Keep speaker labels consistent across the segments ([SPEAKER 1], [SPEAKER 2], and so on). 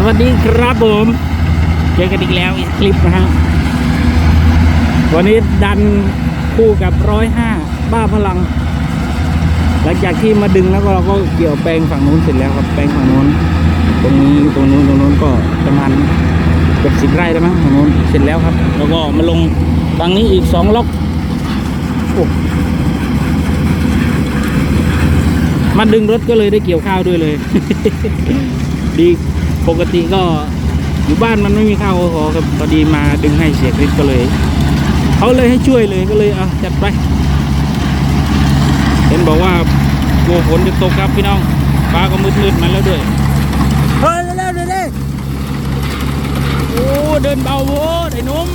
[SPEAKER 1] สวัสดีครับผม เจอกันอีกแล้วอีกคลิปนะฮะ วันนี้ดันคู่กับร้อยห้าบ้าพลัง หลังจากที่มาดึงแล้วก็เราก็เกี่ยวแปลงฝั่งนู้นเสร็จแล้วครับแปลงฝั่งนู้น ตรงนี้ตรงนู้นตรงนู้นก็ประมาณเกือบสิบไร่แล้วมั้งฝั่งนู้นเสร็จแล้วครับ แล้วก็มาลงฝั่งนี้อีกสองล็อกโอ้มาดึงรถก็เลยได้เกี่ยวข้าวด้วยเลย ดี ปกติก็อยู่บ้านมันไม่มีข้าวขอครับพอดีมาดึงให้เสียคริสก็เลยเขาเลยให้ช่วยเลยก็เลยเอาจัดไป เห็นบอกว่ากลัวฝนจะตกครับพี่น้องฟ้าก็มืดๆมาแล้วด้วยเฮ้ยเร็วๆเร็วๆโอ้เดินเบาโว้ไอ้หนุ่ม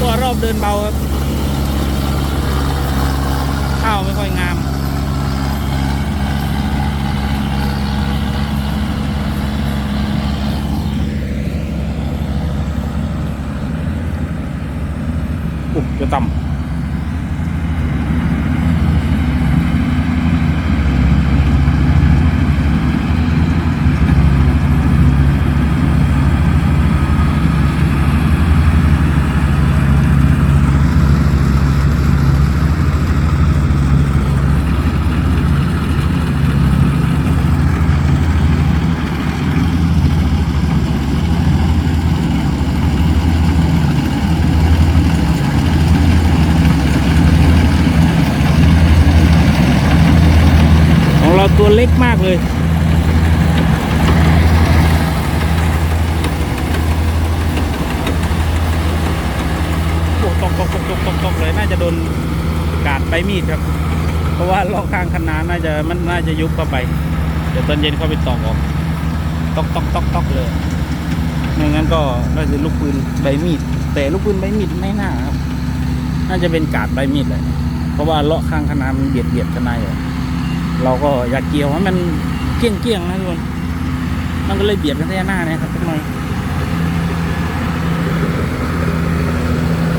[SPEAKER 1] ก็รอบเดินเบาครับข้าวไม่ค่อยงาม อุ๊ยจะต่ำ ของเราตัวเล็กมากเลยตกตกตกตกตกตกเลยน่าจะโดนกาดใบมีดครับ เพราะว่าลอกข้างคันนาน่าจะมันน่าจะยุบเข้าไป เดี๋ยวตอนเย็นเข้าไปตอกออกตอกตอกตอกตอกเลยไม่งั้นก็น่าจะลูกปืนใบมีด แต่ลูกปืนใบมีดไม่น่าครับ น่าจะเป็นกาดใบมีดเลยเพราะว่าเลาะข้างคณะมันเบียดเบียดกันในอะ เราก็อยากเกี่ยวให้มันเกี้ยงเกี้ยงนะทุกคนมันก็เลยเบียดกันแท่หน้าเนะครับทุกหน่อย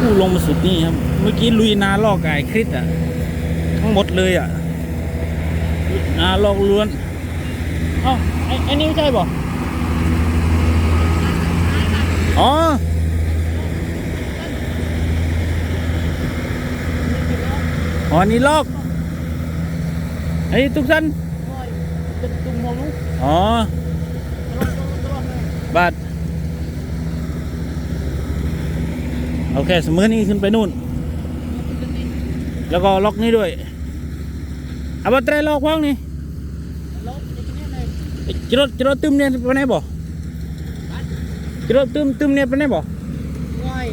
[SPEAKER 1] อู้ลงมาสุดนี่ครับ เมื่อกี้ลุยนาลอกไก่คริสอะ ทั้งหมดเลยอะ นาลอกล้วน เอ้าไอ้ไอ้นี่ไม่ใช่บ่อ๋ออ๋อนี่ลอก ไอ้ทุกท่านอ๋อบาทโอเคเสมอนี้ขึ้นไปนู่น แล้วก็ล็อกนี้ด้วยเอาบัตรล็อกว่างนี่จรดจรดตึมเนี่ยไปไหนบ่จรดตึมตึมเนี่ยไปไหนบ่
[SPEAKER 2] Ngoài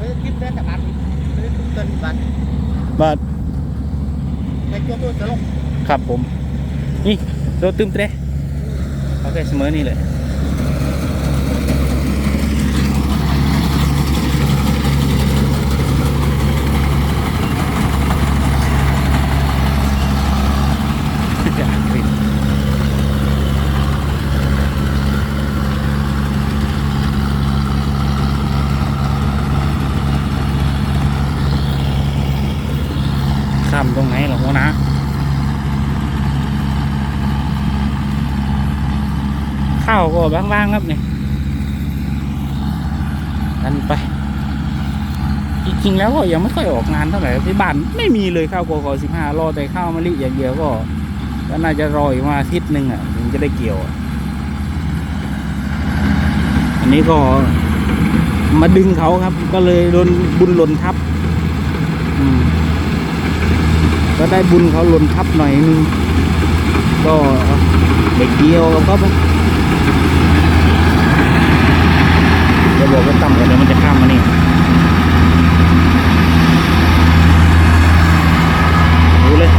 [SPEAKER 2] Mới kiếm đến cả bạn Mới kiếm tên bạn
[SPEAKER 1] บาท ครับผม นี่โดดตึมเตะโอเคเสมอนี่เลย ข้าม ตรงไหนหรอวนะข้าวก็บ้างๆครับนี่กันไป จริงๆแล้วก็ยังไม่ค่อยออกงานเท่าไหร่ที่บ้านไม่มีเลยข้าวโกโก้สิบห้ารอแต่ข้าวมะลิอย่างเดียวก็ก็น่าจะรออีกมาอาทิตย์หนึ่งอะถึงจะได้เกี่ยวอะอันนี้ก็มาดึงเขาครับ ก็เลยโดนบุญหล่นทับ อืม ก็ได้บุญเขาหล่นทับหน่อยนึงก็เด็กเดียวก็จะบอกว่าต่ำกว่าเดี๋ยวมันจะข้ามมานี่ดูเลย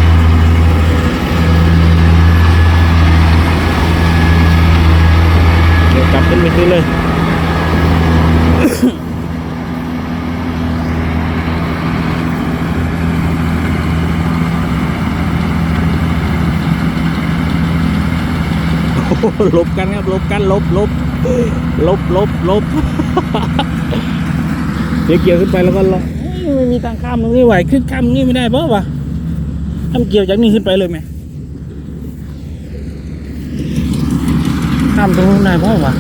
[SPEAKER 1] เดี๋ยวกลับขึ้นไปซื้อเลย โอ้โห ลบกันครับลบกันลบลบลบลบลบเดี๋ยวเกี่ยวขึ้นไปแล้วก็ลไม่มีทางข้ามตรงนี้ไหวขึ้นข้ามงนี้ไม่ได้เพราะวะทำเกี่ยวจากนี้ขึ้นไปเลยไหมข้ามตรงนู้นได้เพราะวะ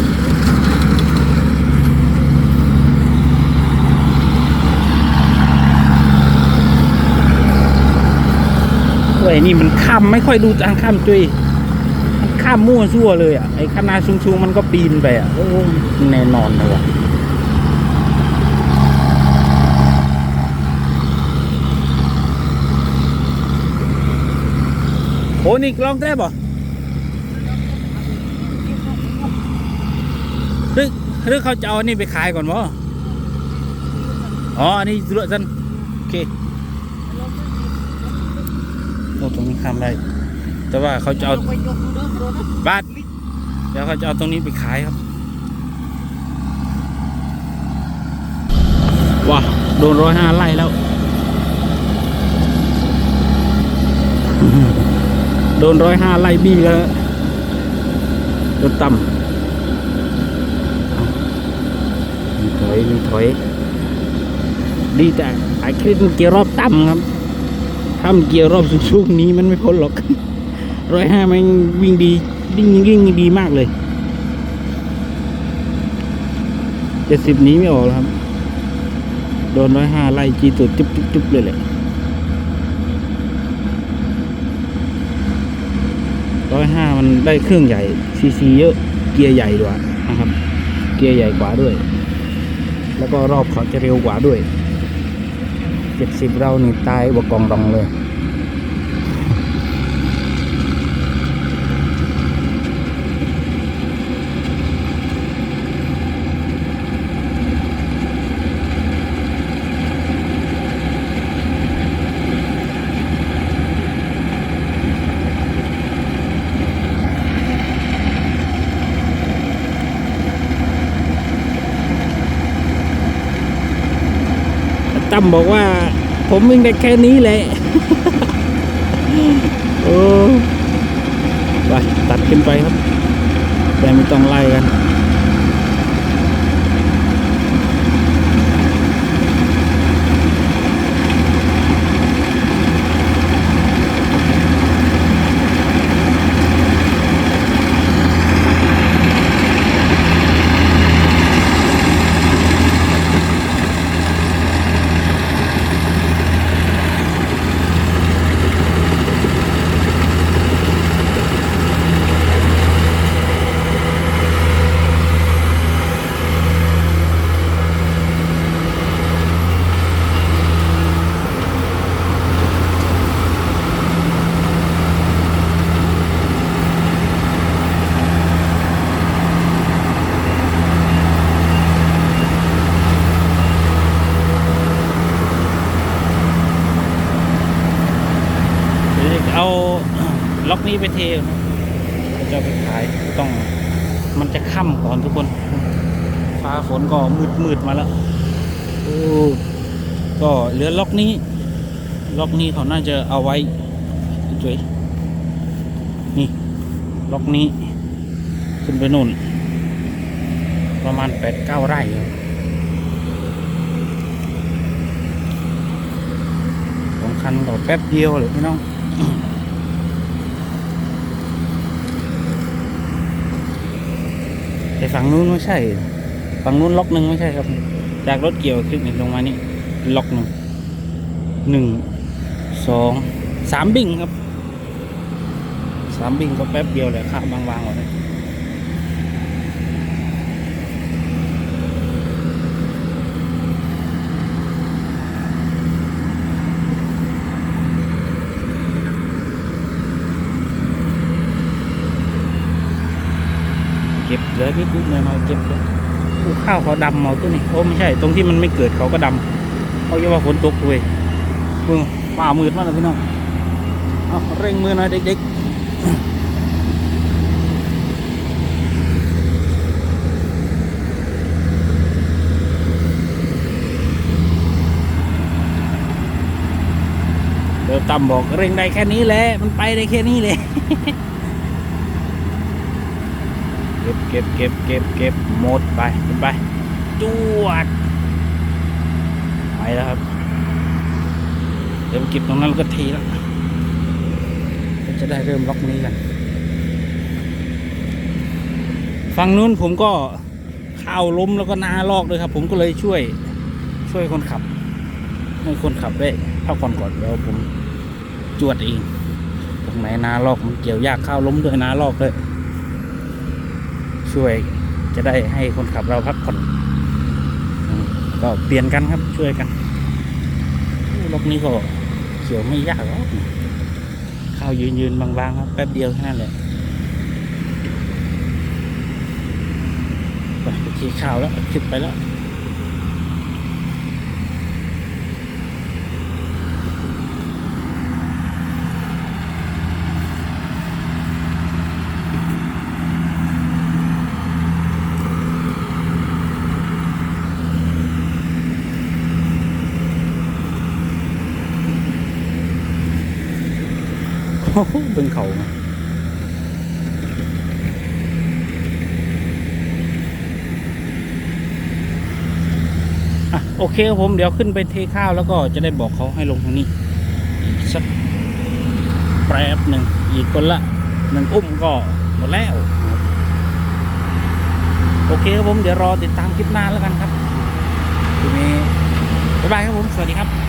[SPEAKER 1] เว้ยนี่มันข้ามไม่ค่อยดูทางข้ามจุย ข้ามมั่วซั่วเลยอะ ไอ้คณะสูงๆมันก็ปีนไปอะ โอ้แน่นอนเลยวะโอ้นี่ลองได้ป่ะหรือหรือเขาจะเอาอันนี่ไปขายก่อนวะอ๋อ อันนี้เลือสันโอเคโอ้ตรงนี้ข้ามได้ แต่ว่าเขาจะเอา
[SPEAKER 2] ไปยกดูเด้อรถนะ
[SPEAKER 1] บาทเดี๋ยวเขาจะเอาตรงนี้ไปขายครับว้าโดนร้อยห้าไล่แล้ว โดนร้อยห้าไล่บี้แล้วรถต่ำมีถอยมีถอย ดีแต่ไอ้คลิปมันเกียร์รอบต่ำครับถ้ามันเกียร์รอบสูงๆนี้มันไม่พ้นหรอก ร้อยห้ามันวิ่งดีวิ่งวิ่งดีมากเลยเจ็ดสิบนี้ไม่ออกแล้วครับ โดนร้อยห้าไล่จีตุดจุ๊บจุ๊บจุ๊บเลยแหละร้อยห้ามันได้เครื่องใหญ่ซีซีเยอะเกียร์ใหญ่ด้วยนะครับ เกียร์ใหญ่กว่าด้วย แล้วก็รอบเขาจะเร็วกว่าด้วยเจ็ดสิบเรานี่ตายบกกองรองเลย ตั้มบอกว่า ผมวิ่งได้แค่นี้แหละโอ้ไปตัดขึ้นไปครับ แต่ไม่ต้องไล่กัน เอาล็อกนี้ไปเทครับจะไปขายต้องมันจะค่ำก่อนทุกคน ฟ้าฝนก็มืดมืดมาแล้วโอ้ก็เหลือล็อกนี้ ล็อกนี้เขาน่าจะเอาไว้ช่วยนี่ ล็อกนี้ ขึ้นไปนู่น ประมาณแปดเก้าไร่ครับสองคันต่อแป๊บเดียวเลยพี่น้อง แต่ฝั่งนู้นไม่ใช่ ฝั่งนู้นล็อกหนึ่งไม่ใช่ครับ จากรถเกี่ยวขึ้นลงมานี่ล็อกหนึ่งหนึ่งสองสามบิ่งครับสามบิ่งก็แป๊บเดียวแหละข้ามบางๆหมดเลย เก็บเหลือนิดๆหน่อยๆเก็บเลยอู้ข้าวเขาดำเอาตัวนี้โอ้ไม่ใช่ ตรงที่มันไม่เกิดเขาก็ดำเขาเรียกว่าฝนตกเลยเพิ่งฝ่ามืดมากเลยพี่น้องเอาเร่งมือหน่อยเด็กๆเดี๋ยวตำบอกเร่งได้แค่นี้แหละมันไปได้แค่นี้เลย ก็บเก็บเก็บเก็บเก็บหมดไปขึ้นไปจวดไปแล้วครับ เดี๋ยวไปเก็บตรงนั้นก็ทีแล้วจะได้เริ่มล็อกนี้กันฝั่งนู้นผมก็ข้าวล้มแล้วก็นาลอกเลยครับ ผมก็เลยช่วย ช่วยคนขับ ให้คนขับได้พักผ่อนก่อนแล้วผมจวดเองตรงไหนนาลอกมันเกี่ยวยากข้าวล้มด้วยนาลอกเลย ช่วยจะได้ให้คนขับเราพักผ่อนก็เปลี่ยนกันครับช่วยกันล็อกนี้ก็เกี่ยวไม่ยากหรอกข้าวยืนยืนๆบางๆครับแป๊บเดียวแค่นั้นแหละไปไปทีข้าวแล้วขึ้นไปแล้ว เบิ่งเขาโอเคครับผมเดี๋ยวขึ้นไปเทข้าวแล้วก็จะได้บอกเขาให้ลงทางนี้อีกสักแป๊บหนึ่งอีกคนละหนึ่งอุ้มก็หมดแล้ว โอเคครับผมเดี๋ยวรอติดตามคลิปหน้าแล้วกันครับทีนี้บ๊ายบายครับผม สวัสดีครับ